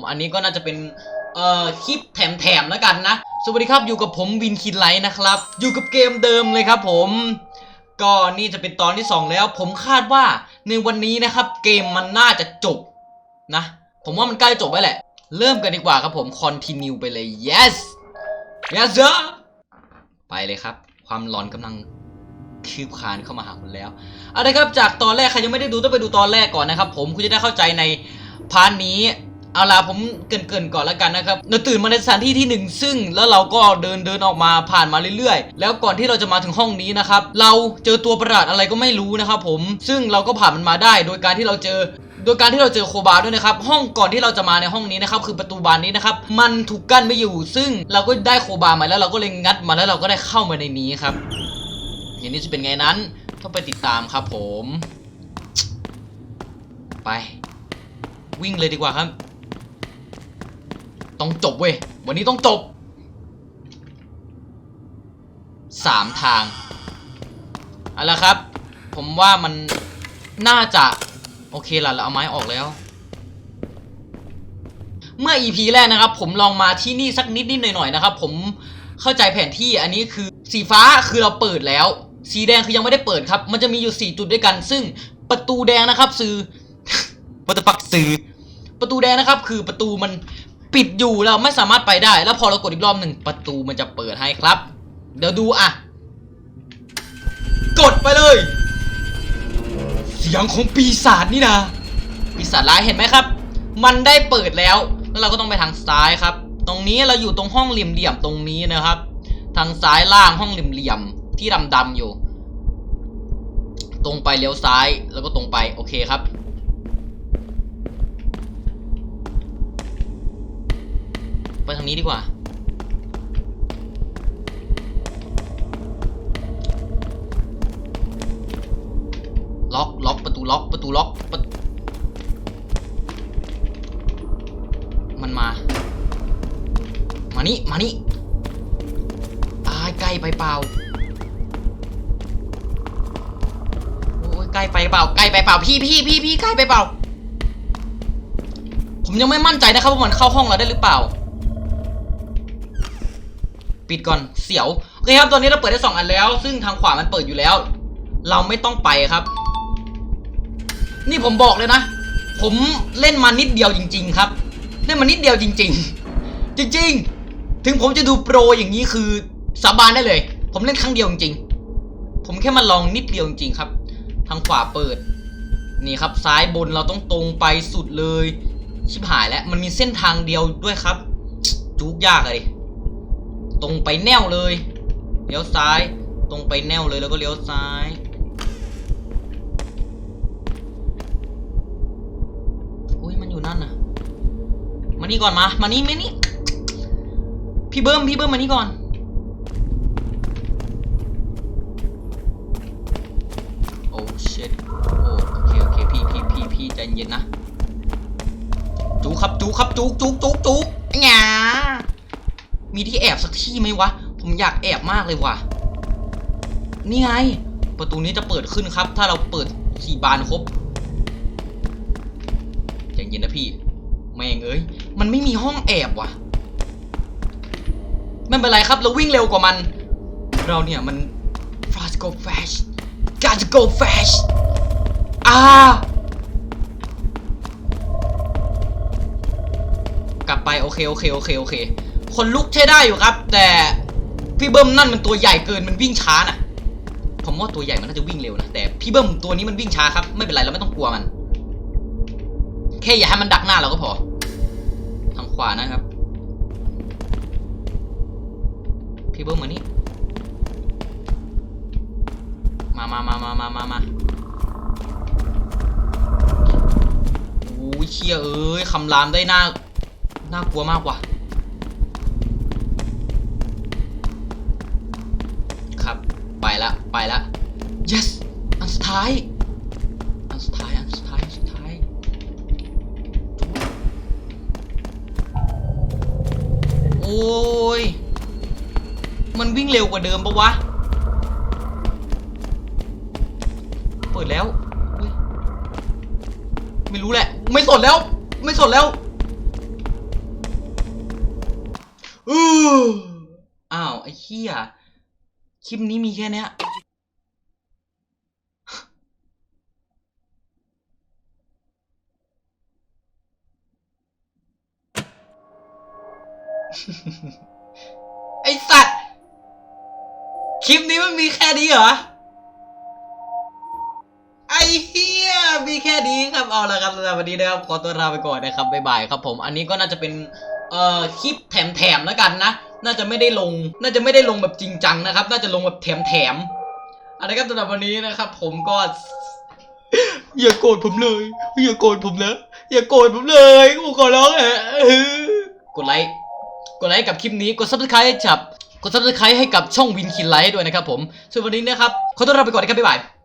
ผมอันนี้ก็น่าจะเป็นเอ่อคลิปแถมๆแล้วกันนะ สวัสดีครับอยู่กับผมวินคินไลท์นะครับ อยู่กับเกมเดิมเลยครับผมก็นี่จะเป็นตอนที่ 2 แล้ว ผมคาดว่าในวันนี้นะครับ เกมมันน่าจะจบนะ ผมว่ามันใกล้จบไปแหละ เริ่มกันดีกว่าครับผม continue ไปเลย yes yes sir ไปเลยครับ ความร้อนกำลังคืบคลานเข้ามาหาคุณแล้วเอาละครับจากตอนแรกใครยังไม่ได้ดูต้องไปดูตอนแรกก่อนนะครับ ผมคุณจะได้เข้าใจในพาร์ทนี้ เอาล่ะผมเกินๆก่อนแล้วกันนะครับเราตื่นมาในสถานที่ที่หนึ่งซึ่งแล้วเราก็เดินเดินออกมาผ่านมาเรื่อยๆ แล้วก่อนที่เราจะมาถึงห้องนี้นะครับ เราเจอตัวประหลาดอะไรก็ไม่รู้นะครับผมซึ่งเราก็ผ่านมันมาได้ โดยการที่เราเจอ โดยการที่เราเจอโคบาด้วยนะครับ ห้องก่อนที่เราจะมาในห้องนี้นะครับ คือประตูบานนี้นะครับ มันถูกกั้นไม่อยู่ ซึ่งเราก็ได้โคบามาแล้วเราก็เลยงัดมาแล้วเราก็ได้เข้ามาในนี้ครับอย่างนี้จะเป็นไงนั้นต้องไปติดตามครับผม ไป วิ่งเลยดีกว่าครับ ต้องจบเว้ย วันนี้ต้องจบสามทางเอาละครับ ผมว่ามันน่าจะ โอเคละเราเอาไม้ออกแล้ว เมื่อ EP แรกนะครับ ผมลองมาที่นี่สักนิดนิดหน่อยหน่อยๆนะครับ ผมเข้าใจแผนที่อันนี้คือสีฟ้าคือเราเปิดแล้ว สีแดงคือยังไม่ได้เปิดครับ มันจะมีอยู่ 4 จุดด้วยกัน ซึ่งประตูแดงนะครับสื่อวัตปักสื่อประตูแดงนะครับ คือประตูมัน ปิดอยู่เราไม่สามารถไปได้ แล้วพอเรากดอีกรอบหนึ่งประตูมันจะเปิดให้ครับ เดี๋ยวดูอะ กดไปเลย เสียงของปีศาจนี่นะปีศาจร้ายเห็นไหมครับ มันได้เปิดแล้ว แล้วเราก็ต้องไปทางซ้ายครับ ตรงนี้เราอยู่ตรงห้องเหลี่ยมๆตรงนี้นะครับ ทางซ้ายล่างห้องเหลี่ยมๆที่ดำๆอยู่ ตรงไปเลี้ยวซ้ายแล้วก็ตรงไปโอเคครับ ไปทางนี้ดีกว่า ล็อกล็อกประตูล็อกประตูล็อกประมันมา มานี่ มานี่ตายใกล้ไปเปล่าโอ้ยใกล้ไปเปล่าใกล้ไปเปล่าพี่พี่พี่พี่ใกล้ไปเปล่า ผมยังไม่มั่นใจนะครับว่ามันเข้าห้องเราได้หรือเปล่า ปิดก่อนเสียวโอเคครับตอนนี้เราเปิดได้สองอันแล้ว ซึ่งทางขวามันเปิดอยู่แล้ว เราไม่ต้องไปครับ นี่ผมบอกเลยนะ ผมเล่นมานิดเดียวจริง ๆ ครับเล่นมานิดเดียวจริง ๆ จริง ๆ ถึงผมจะดูโปรอย่างนี้คือสาบานได้เลย ผมเล่นครั้งเดียวจริงๆผมแค่มาลองนิดเดียวจริงๆครับ ทางขวาเปิด นี่ครับซ้ายบนเราต้องตรงไปสุดเลย ชิบหายแล้วมันมีเส้นทางเดียวด้วยครับ จุกยากเลย ตรงไปแนวเลยเลี้ยวซ้าย ตรงไปแนวเลยแล้วก็เลี้ยวซ้ายอุ้ยมันอยู่นั่นน่ะมานี่ก่อนมามานี่มานี่พี่เบิ้มพี่เบิ้มมานี่ก่อนโอ้เชิดโอ้โอเคโอเคพี่พี่พี่พี่ใจเย็นนะจูครับจูครับจูจูจูจูหงา มีที่แอบสักที่ไหมวะ ผมอยากแอบมากเลยว่ะนี่ไง ประตูนี้จะเปิดขึ้นครับ ถ้าเราเปิดสี่บานครบใจเย็นนะพี่ แม่งเอ้ย มันไม่มีห้องแอบว่ะไม่เป็นไรครับ เราวิ่งเร็วกว่ามัน เราเนี่ยมัน fast go fast gotta go fast อ่ากลับไปโอเคโอเคโอเคโอเค คนลุกใช้ได้อยู่ครับ แต่พี่เบิ้มนั่นมันตัวใหญ่เกินมันวิ่งช้าน่ะ ผมว่าตัวใหญ่มันน่าจะวิ่งเร็วนะแต่พี่เบิ้มตัวนี้มันวิ่งช้าครับไม่เป็นไรเราไม่ต้องกลัวมันแค่อย่าให้มันดักหน้าเราก็พอทางขวานะครับพี่เบิ้มมานี่มามามามามามามาโอ้ยเชี่ยเอ้ยคำรามได้หน่าน่ากลัวมากว่ะ ไปละไปละ yes อันสุดท้าย อันสุดท้าย อันสุดท้าย อันสุดท้าย โอ้ย มันวิ่งเร็วกว่าเดิมปะวะ เปิดแล้ว ไม่รู้แหละ ไม่สนแล้ว ไม่สนแล้วอ้าว ไอ้เหี้ย คลิปนี้มีแค่เนี้ยไอสัตว์ คลิปนี้มันมีแค่นี้เหรอ ไอ้เฮียมีแค่นี้ครับเอาละครับสำหรับวันนี้นะครับขอตัวลาไปก่อนนะครับบ๊ายบายครับผม อันนี้ก็น่าจะเป็น เอ่อ คลิปแถมๆแล้วกันนะ น่าจะไม่ได้ลง น่าจะไม่ได้ลงแบบจริงจังนะครับ น่าจะลงแบบแถมๆเอะครับสำหรับวันนี้นะครับ ผมก็ อย่าโกรธผมเลย อย่าโกรธผมนะอย่าโกรธผมเลยกูขอร้องเถอะกดไลค์กดไลค์กับคลิปนี้กด subscribe ให้จับกด subscribe ให้กับช่องวินคินไลท์ด้วยนะครับผมส่วนวันนี้นะครับขอตัวลาไปก่อนนะครับบ๊ายบาย